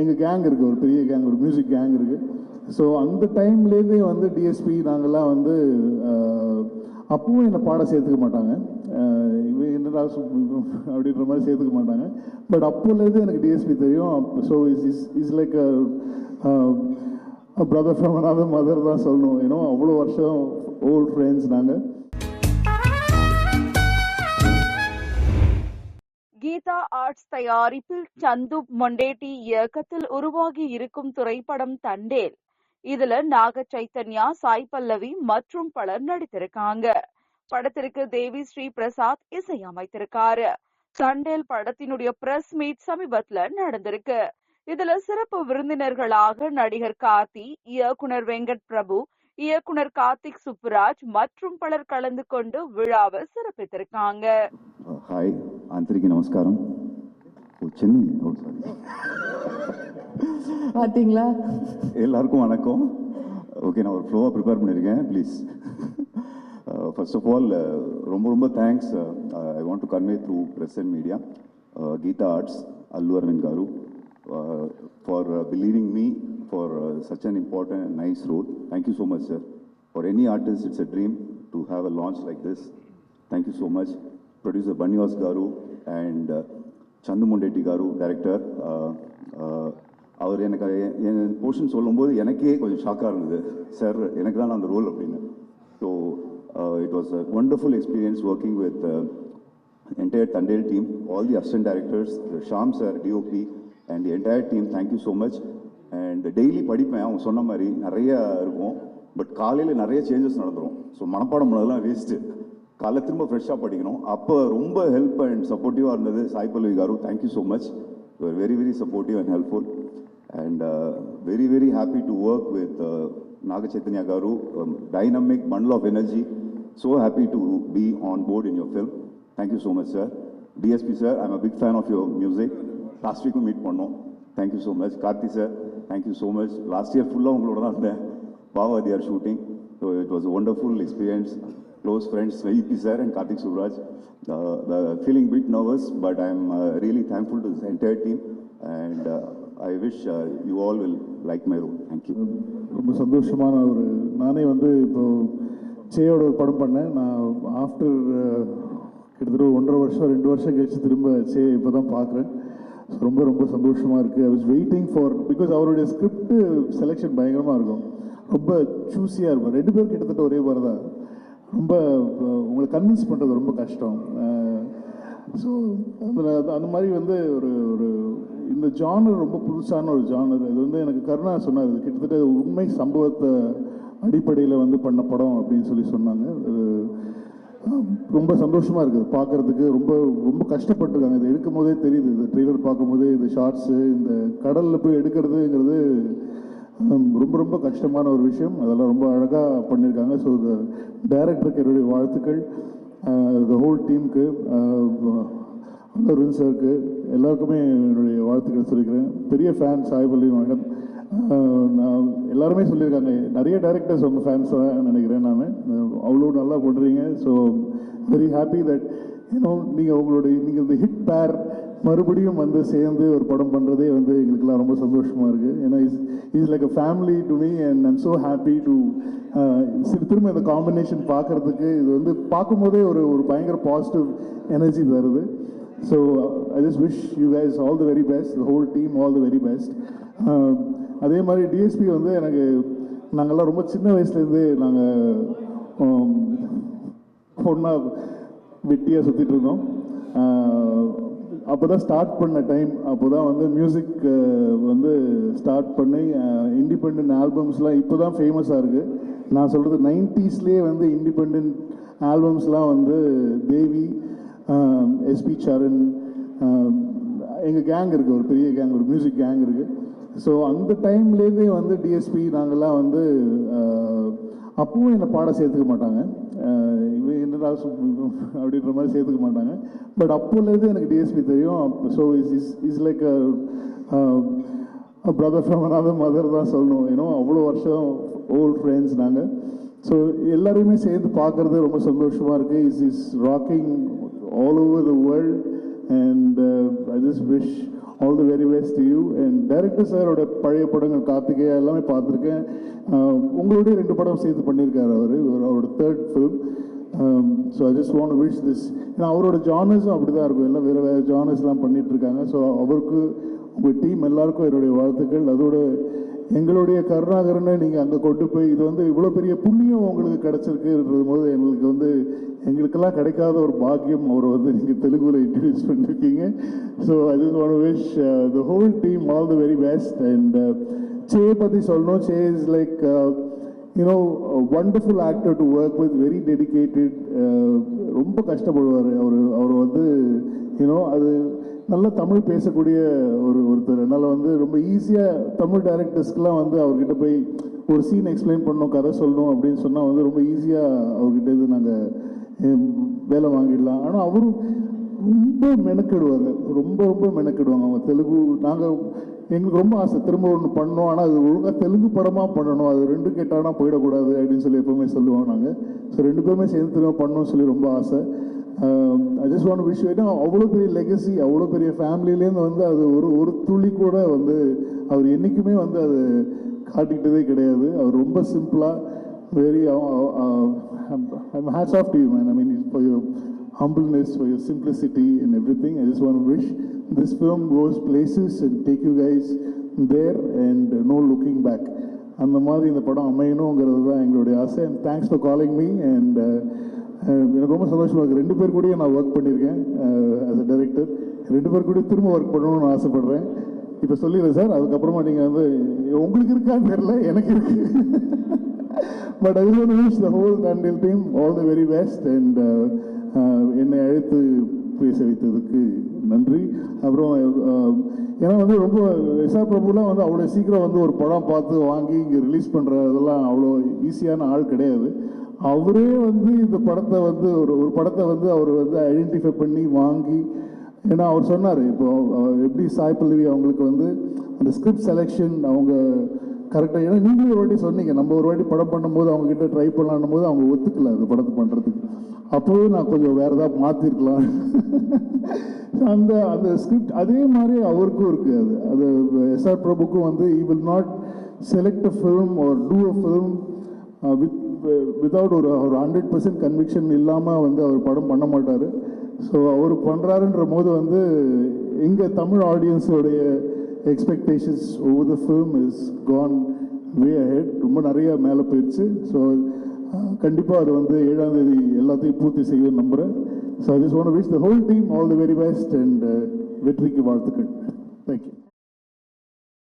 எங்கள் கேங் இருக்குது ஒரு பெரிய கேங் ஒரு மியூசிக் கேங் இருக்குது ஸோ அந்த டைம்லேருந்தே வந்து டிஎஸ்பி நாங்கள்லாம் வந்து அப்பவும் என்னை பாட சேர்த்துக்க மாட்டாங்க. இவன் என்னடா அப்படின்ற மாதிரி சேர்த்துக்க மாட்டாங்க. பட் அப்போலேருந்து எனக்கு டிஎஸ்பி தெரியும். So is is is like brother from அனாத மதர் தான் சொல்லணும். ஏன்னா அவ்வளோ வருஷம் ஓல்ட் ஃப்ரெண்ட்ஸ் நாங்கள் கீதா ஆர்ட்ஸ் தயாரிப்பில் சந்து மொண்டேட்டி இயக்கத்தில் உருவாகி இருக்கும் திரைப்படம் தண்டேல். இதுல நாக சைத்தன்யா சாய் பல்லவி மற்றும் பலர் நடித்திருக்காங்க. படத்திற்கு தேவி ஸ்ரீ பிரசாத் இசையமைத்திருக்காரு. தண்டேல் படத்தினுடைய பிரஸ் மீட் சமீபத்துல நடந்திருக்கு. இதுல சிறப்பு விருந்தினர்களாக நடிகர் கார்த்தி இயக்குனர் வெங்கட் பிரபு இயக்குனர் கார்த்திக் சுப்புராஜ் மற்றும் பலர் கலந்து கொண்டு விழாவை சிறப்பித்திருக்காங்க. ஹாய் ஆந்தரிக்கு நமஸ்காரம். சென்னை. பார்த்தீங்களா எல்லாருக்கும் வணக்கம். ஓகே நான் ஒரு ஃப்ளோவாக ப்ரிப்பேர் பண்ணியிருக்கேன் ப்ளீஸ் ஃபர்ஸ்ட் ஆஃப் ஆல் ரொம்ப ரொம்ப thanks I want to convey through press and media Geetha arts Allu Aravind garu for believing me for uh, such an important and nice route. Thank you so much, sir. For any artist, it's a dream to have a launch like this. Thank you so much. Producer Banyos and uh, Chandu Mundetti Garu, director. Uh, uh, our portion is a shock. Sir, I have the role. So, uh, it was a wonderful experience working with the entire Thundale team, all the assistant directors, Shams sir, DOP, and the entire team. Thank you so much. And daily படிப்பேன் அவங்க சொன்ன மாதிரி நிறைய இருக்கும் but காலையில் நிறைய changes நடந்துடும் so மனப்பாடம் பண்ணதெல்லாம் வேஸ்ட்டு காலை திரும்ப ஃப்ரெஷ்ஷாக படிக்கணும் அப்போ ரொம்ப ஹெல்ப் அண்ட் சப்போர்ட்டிவாக இருந்தது Sai Pallavi garu thank you so much you're very very supportive and helpful and very very happy to work with Naga Chaitanya garu dynamic bundle of energy so happy to be on board in your film thank you so much sir DSP sir I'm a big fan of your music last வீக்கும் meet பண்ணோம் thank you so much Karthi sir thank you so much last year ஃபுல்லாக உங்களோட தான் இருந்தேன் பாவாதியார் shooting so it was wonderful experience close friends வைபி sir and Karthik Subbaraj feeling bit nervous but I am really thankful to this entire team and I wish you all will like my role thank you ரொம்ப சந்தோஷமான ஒரு நானே வந்து இப்போது சேயோட ஒரு படம் பண்ணேன் நான் ஆஃப்டர் கிட்டத்தட்ட ஒன்றரை வருஷம் ரெண்டு வருஷம் கழித்து திரும்ப சே இப்போ தான் பார்க்குறேன் ரொம்ப ரொம்ப சந்தோஷமாக இருக்குது I was waiting for because அவருடைய ஸ்கிரிப்ட் செலெக்ஷன் பயங்கரமாக இருக்கும். ரொம்ப சூஸியாக இருக்கும். ரெண்டு பேரும் கிட்டத்தட்ட ஒரே மாதிரி தான். ரொம்ப உங்களை கன்வின்ஸ் பண்ணுறது ரொம்ப கஷ்டம். ஸோ அந்த அந்த மாதிரி வந்து ஒரு ஒரு இந்த ஜானர் ரொம்ப புதுசான ஒரு ஜானர் இது வந்து எனக்கு கருணா சொன்னார். இது கிட்டத்தட்ட உண்மை சம்பவத்தை அடிப்படையில் வந்து பண்ண படம் அப்படின்னு சொல்லி சொன்னாங்க. அது ரொம்ப சந்தோஷமாக இருக்குது. பார்க்குறதுக்கு ரொம்ப ரொம்ப கஷ்டப்பட்டிருக்காங்க. இதை எடுக்கும் போதே தெரியுது. இந்த ட்ரெய்லர் பார்க்கும்போதே இந்த ஷார்ட்ஸு இந்த கடலில் போய் எடுக்கிறதுங்கிறது ரொம்ப ரொம்ப கஷ்டமான ஒரு விஷயம். அதெல்லாம் ரொம்ப அழகாக பண்ணியிருக்காங்க. ஸோ இந்த டைரக்டருக்கு என்னுடைய வாழ்த்துக்கள். த ஹோல் டீமுக்கு அருண் சாருக்கு எல்லாருக்குமே என்னுடைய வாழ்த்துக்கள் சொல்லிக்கிறேன். பெரிய ஃபேன் சாய்பல்லி மேடம். நான் எல்லாருமே சொல்லியிருக்காங்க. நிறைய டேரக்டர்ஸ் உங்கள் ஃபேன்ஸ் தான் நினைக்கிறேன் நான். அவ்வளோ நல்லா பண்ணுறீங்க ஸோ வெரி ஹாப்பி தட் ஏன்னோ நீங்கள் உங்களுடைய நீங்கள் இந்த ஹிட் பேர் மறுபடியும் வந்து சேர்ந்து ஒரு படம் பண்ணுறதே வந்து எங்களுக்கெல்லாம் ரொம்ப சந்தோஷமாக இருக்குது ஏன்னா is is like a family to me and I'm so happy to திரும்ப இந்த காம்பினேஷன் பார்க்குறதுக்கு இது வந்து பார்க்கும்போதே ஒரு ஒரு பயங்கர பாசிட்டிவ் எனர்ஜி தருது. So I just wish you guys all the very best whole team all the very best அதே மாதிரி டிஎஸ்பி வந்து எனக்கு நாங்கள்லாம் ரொம்ப சின்ன வயசுலேருந்தே நாங்கள் ஒன்றா வெட்டியாக சுற்றிட்டு இருந்தோம் அப்போ தான் ஸ்டார்ட் பண்ண டைம் அப்போ தான் வந்து மியூசிக் வந்து ஸ்டார்ட் பண்ணி இண்டிபெண்ட் ஆல்பம்ஸ்லாம் இப்போ தான் ஃபேமஸாக இருக்குது நான் சொல்கிறது நைன்டிஸ்லேயே வந்து இண்டிபெண்ட் ஆல்பம்ஸ்லாம் வந்து தேவி எஸ்பி சரண் எங்கள் கேங் இருக்குது ஒரு பெரிய கேங் ஒரு மியூசிக் கேங் இருக்குது ஸோ அந்த டைம்லேருந்தே வந்து டிஎஸ்பி நாங்கள்லாம் வந்து அப்பவும் என்னை பாட சேர்த்துக்க மாட்டாங்க. இவன் என்னடா அப்படின்ற மாதிரி சேர்த்துக்க மாட்டாங்க. பட் அப்போலேருந்து எனக்கு டிஎஸ்பி தெரியும். So is is is like brother from mother தான் சொல்லணும். ஏன்னா அவ்வளோ வருஷம் ஓல்ட் ஃப்ரெண்ட்ஸ் நாங்கள் ஸோ எல்லாரையுமே சேர்ந்து பார்க்குறது ரொம்ப சந்தோஷமாக இருக்குது is is rocking all over the world and I just wish all the very best you and director சாரோட பழைய படங்கள் கார்த்திகேயா எல்லாமே பார்த்துருக்கேன். உங்களுடைய ரெண்டு படம் சேர்த்து பண்ணியிருக்காரு அவர். அவரோட third film so I just want wish this ஏன்னா அவரோட ஜானர்ஸும் அப்படி தான் இருக்கும். எல்லாம் வேறு வேறு ஜானர்ஸ்லாம் பண்ணிகிட்ருக்காங்க இருக்காங்க. ஸோ அவருக்கு உங்கள் டீம் எல்லாருக்கும் என்னுடைய வாழ்த்துக்கள். அதோட எங்களுடைய கருணாகரனை நீங்கள் அங்கே கொண்டு போய் இது வந்து இவ்வளோ பெரிய புண்ணியம் உங்களுக்கு கிடச்சிருக்குன்றது போது எங்களுக்கு வந்து எங்களுக்கெல்லாம் கிடைக்காத ஒரு பாக்கியம் அவரை வந்து நீங்கள் தெலுங்குல இன்ட்ரடியூஸ் பண்ணியிருக்கீங்க so I just want wish the whole team all the very best and சே பற்றி சொல்லணும். சே is like you know wonderful actor to work with very dedicated ரொம்ப கஷ்டப்படுவார். அவர் அவர் வந்து யூனோ அது நல்ல தமிழ் பேசக்கூடிய ஒரு ஒருத்தர். அதனால் வந்து ரொம்ப ஈஸியாக தமிழ் டைரக்டர்ஸ்க்கெலாம் வந்து அவர்கிட்ட போய் ஒரு சீன் எக்ஸ்பிளைன் பண்ணணும் கதை சொல்லணும் அப்படின்னு சொன்னால் வந்து ரொம்ப ஈஸியாக அவர்கிட்ட இருந்து நாங்கள் வேலை வாங்கிடலாம். ஆனால் அவரும் ரொம்ப மெனக்கிடுவாங்க. ரொம்ப ரொம்ப மெனக்கிடுவாங்க அவங்க தெலுங்கு. நாங்கள் எங்களுக்கு ரொம்ப ஆசை. திரும்ப ஒன்று பண்ணோம் ஆனால் அது ஒழுங்காக தெலுங்கு படமாக பண்ணணும். அது ரெண்டு கேட்டானா போயிடக்கூடாது அப்படின்னு சொல்லி எப்போவுமே சொல்லுவோம் நாங்கள் ஸோ ரெண்டு பேருமே சேர்ந்து திரும்ப பண்ணணும்னு சொல்லி ரொம்ப ஆசை. ஐ ஜஸ்ட் வாண்ட் விஷ் ஏன்னா அவ்வளோ பெரிய லெகசி அவ்வளோ பெரிய ஃபேமிலியிலேருந்து வந்து அது ஒரு ஒரு துளி கூட வந்து அவர் என்றைக்குமே வந்து அது காட்டிக்கிட்டதே கிடையாது. அவர் ரொம்ப சிம்பிளாக very hats off to you man I mean for your humbleness for your simplicity and everything I just want wish this film goes places and take you guys there and no looking back அந்த மாதிரி இந்த படம் அமையணுங்கிறது தான் எங்களுடைய ஆசை. And thanks for calling me and எனக்கு ரொம்ப சந்தோஷமாக இருக்குது ரெண்டு பேர் கூடயும் நான் ஒர்க் பண்ணியிருக்கேன். ஆஸ் அ டைரக்டர் ரெண்டு பேர் கூட திரும்ப ஒர்க் பண்ணணும்னு ஆசைப்பட்றேன். இப்போ சொல்லிடுறேன் சார். அதுக்கப்புறமா நீங்கள் வந்து உங்களுக்கு இருக்கான்னு தெரியல எனக்கு இருக்கு. But I want wish the whole தண்டில் team all the very best and என்னை அழைத்து பேச வைத்ததுக்கு நன்றி. அப்புறம் ஏன்னா வந்து ரொம்ப எஸ்ஆர் பிரபுலாம் வந்து அவ்வளோ சீக்கிரம் வந்து ஒரு படம் பார்த்து வாங்கி இங்கே ரிலீஸ் பண்ணுற இதெல்லாம் அவ்வளோ ஈஸியான ஆள் கிடையாது. அவரே வந்து இந்த படத்தை வந்து ஒரு ஒரு படத்தை வந்து அவர் வந்து ஐடென்டிஃபை பண்ணி வாங்கி ஏன்னா அவர் சொன்னார் இப்போ எப்படி சாய் பல்லவி அவங்களுக்கு வந்து அந்த ஸ்கிரிப்ட் செலெக்ஷன் அவங்க கரெக்டாக ஏன்னா நீங்களும் ஒரு வாட்டி சொன்னீங்க நம்ம ஒரு வாட்டி படம் பண்ணும்போது அவங்ககிட்ட ட்ரை பண்ணலான்னும் போது அவங்க ஒத்துக்கல அந்த படத்தை பண்ணுறதுக்கு அப்போவே நான் கொஞ்சம் வேறு ஏதாவது மாற்றிருக்கலாம் அந்த அந்த ஸ்கிரிப்ட் அதே மாதிரி அவருக்கும் இருக்குது அது. அது எஸ்ஆர் பிரபுக்கும் வந்து he will not select a film or do a film with without ஒரு ஒரு ஹண்ட்ரட் பர்சன்ட் கன்விக்ஷன் இல்லாமல் வந்து அவர் படம் பண்ண மாட்டார். ஸோ அவர் பண்ணுறாருன்ற போது வந்து எங்கள் Tamil ஆடியன்ஸோடைய expectations over the film is gone way ahead ரொம்ப நிறைய மேலே போயிடுச்சு ஸோ கண்டிப்பாக அது வந்து ஏழாம் தேதி எல்லாத்தையும் பூர்த்தி செய்யும் நம்புகிறேன் so I just want wish the whole team all the very best and வெற்றிக்கு வாழ்த்துக்கள். Thank you